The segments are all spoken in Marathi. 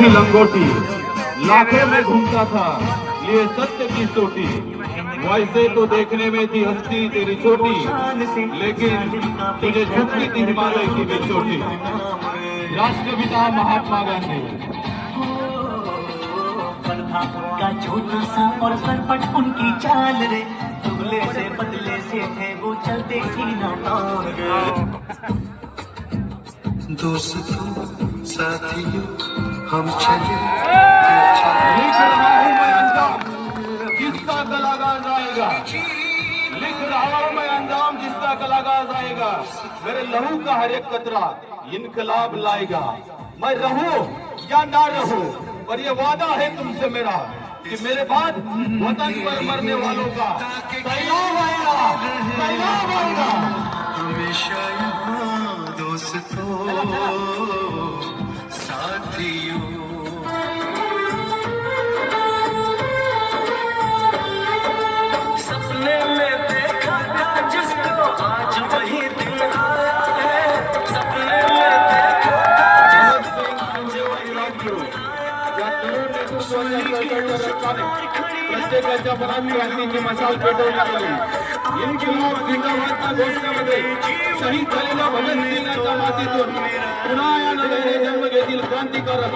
थी लंगोटी। लाखों में घूमता था ये सत्य की सोटी वैसे तो देखने में थी हस्ती तेरी छोटी लेकिन तुझे झुकती थी हिमालय की भी चोटी। राष्ट्रपिता महात्मा गांधी। का था छोटा सा और सरपट उनकी चाल रे। दुबले से पतले से थे वो चलते सीना तान रे दोस्तों साथियों हम चले लिख रहा हूँ मैं अंजाम। जिसका कलागाज आएगा लिख रहा हूँ मैं अंजाम जिसका कलागाज आएगा मेरे लहू का हर एक कतरा इनकलाब लाएगा। मैं रहूँ या ना रहूँ पर ये वादा है तुमसे मेरा कि मेरे बाद वतन पर मरने वालों का सैलाब आएगा सैलाब आएगा। हमेशा यहाँ दोस्तों साथियों प्रत्येकाच्या मनात क्रांतीची मशाल पेटवून लागली इन्किलाब जिंदाबादच्या घोषणेमध्ये शहीद झालेल्या भगत सिंगाच्या मातीतून पुन्हा या नव्याने जन्म घेतील क्रांतिकारक.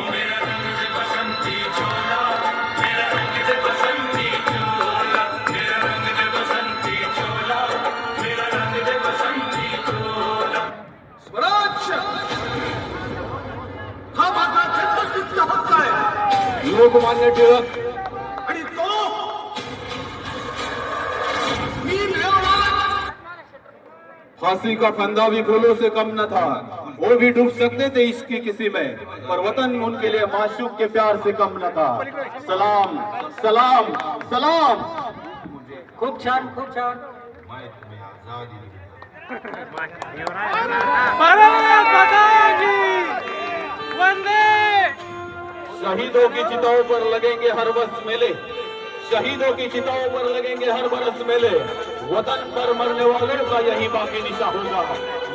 टिळक आणि तो। फांसी का फंदा भी फूलों से कम न था। वो भी डूब सकते थे इश्क की किसी में पर वतन उनके लिए माशूक के प्यार से कम न था। सलाम सलाम सलाम। खूब छान खूब छान शहीदों की चिताओं पर लगेंगे हर बस मेले। शहीदों की चिताओं पर लगेंगे हर बरस मेले। वतन पर मरने वालों का यही बाकी निशा होगा।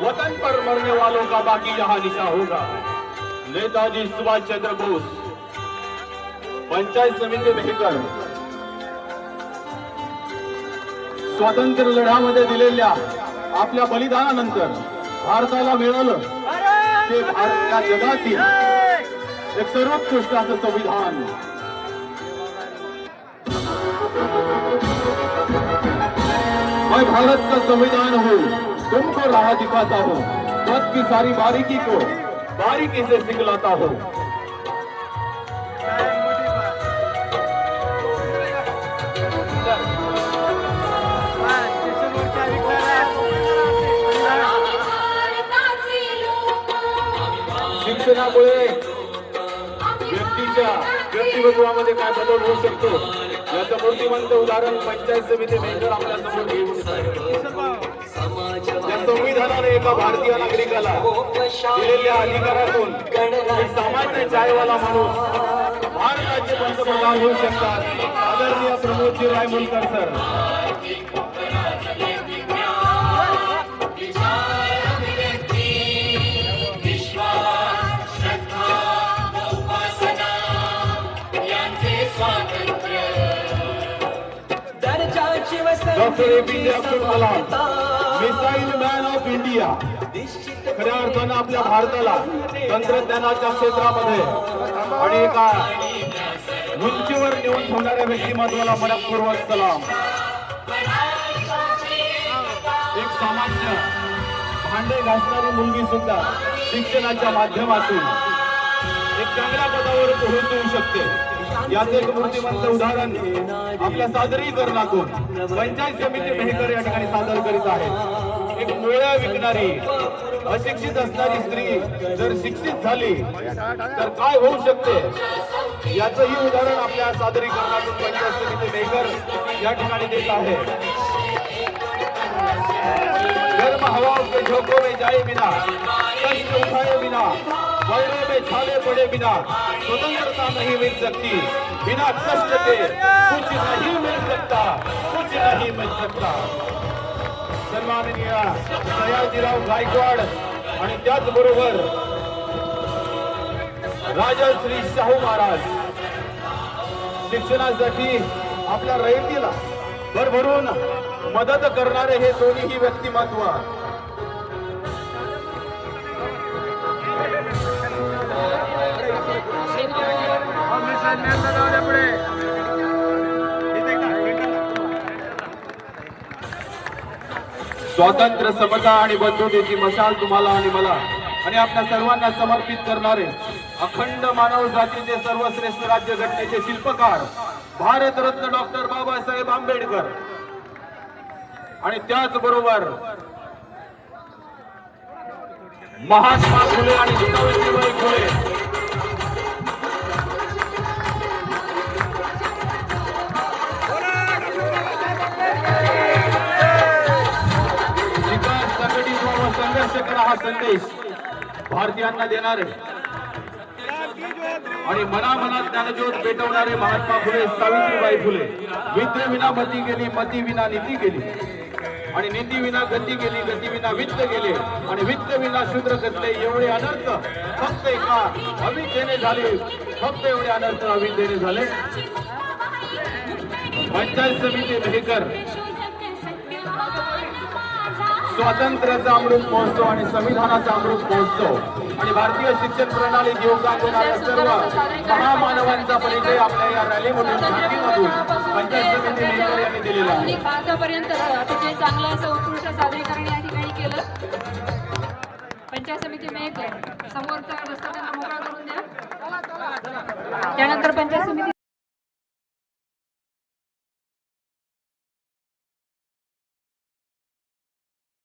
वतन पर मरने वालों का बाकी यहाँ निशा होगा। नेताजी सुभाष चंद्र बोस पंचायत समिति मेहकर स्वातंत्र्य लढ्यामध्ये दिलेल्या आपल्या बलिदानानंतर भारताला मिळालं ते भारत जगातील एक सर्वोत्कृष्ट असं संविधान मैं भारत का संविधान हूँ तुमको राह दिखाता हूँ मत की सारी बारीकी को बारीकी से सिखलाता हूँ शिक्षणामुळे व्यक्तीच्या व्यक्तिमत्वामध्ये काय बदल होऊ शकतो? याचं मूर्तिमंत उदाहरण पंचायत समिती मेंढर आपल्यासमोर घेऊन या संविधानाने एका भारतीय नागरिकाला दिलेल्या अधिकारातून एक सामान्य चायवाला माणूस भारताचे पंतप्रधान होऊ शकतात. आदरणीय Pramodji Raimulkar sir. Doctor APJ Abdul Kalam missile man of India. खऱ्या अर्थानं आपल्या भारताला तंत्रज्ञानाच्या क्षेत्रामध्ये आणि एका उंचीवर नेऊन ठेवणाऱ्या व्यक्तिमत्वाला मनपूर्वक सलाम. एक सामान्य भांडे घासणारी मुलगी सुद्धा शिक्षणाच्या माध्यमातून एक चांगल्या पदावर पोहोचवू शकते. याचे एक मूर्तिमंत उदाहरण आपल्या सादरीकरणातून पंचायत समिती मेहकर या ठिकाणी सादर करीत आहे. एक मोळ्या विकणारी अशिक्षित असणारी स्त्री जर शिक्षित झाली तर काय होऊ शकते? याचंही उदाहरण आपल्या सादरीकरणातून पंचायत समिती मेहकर या ठिकाणी देत आहे. गर्म हवा के झोंकों में जाए बिना कष्ट उठाए बिना पैरों में छाले पड़े बिना स्वतंत्रता नहीं मिल सकती बिना कष्ट के कुछ नहीं मिल सकता कुछ नहीं मिल सकता सन्माननीय सयाजीराव गायकवाड आणि त्याचबरोबर राजा श्री शाहू महाराज शिक्षणासाठी आपल्या रयतीला भरभरून मदत करणारे हे दोन्हीही व्यक्तिमत्व स्वातंत्र्य समता आणि बंधुतेची मशाल तुम्हाला आणि मला आणि आपल्या सर्वांना समर्पित करणारे अखंड मानव जातीचे सर्वश्रेष्ठ राज्य घटनेचे शिल्पकार भारतरत्न डॉक्टर बाबासाहेब आंबेडकर. आणि त्याचबरोबर महात्मा फुले आणि सावित्रीबाई फुले. हा संदेश भारतीयांना देणारे आणि मनामनात ज्ञानज्योत पेटवणारे महात्मा फुले सावित्रीबाई फुले. विद्ये विना मती गेली मती विना नीती गेली. आणि नीती विना गती गेली गती विना वित्त गेले. आणि वित्त विना शूद्र कसले एवढे अनर्थ फक्त एका अविद्येने झाले. फक्त एवढे अनर्थ अविद्येने झाले. पंचायत समिती मेहकर. स्वातंत्र्याचा अमृत महोत्सव आणि संविधानाचा अमृत महोत्सव. आणि भारतीय शिक्षण प्रणालीत योगदान देणाऱ्या सर्व महामानवांचा परिचय आपल्या या रॅलीमधून शांतीमधून पंचायत समिती मेहकर यांनी दिलेला आहे. अतिशय चांगलं असं उत्कृष्ट सादरीकरण या ठिकाणी केलं. पंचायत समिती मेहकर समोरचा रस्ता त्यांना मोकळा करून द्या. त्यानंतर पंचायत समिती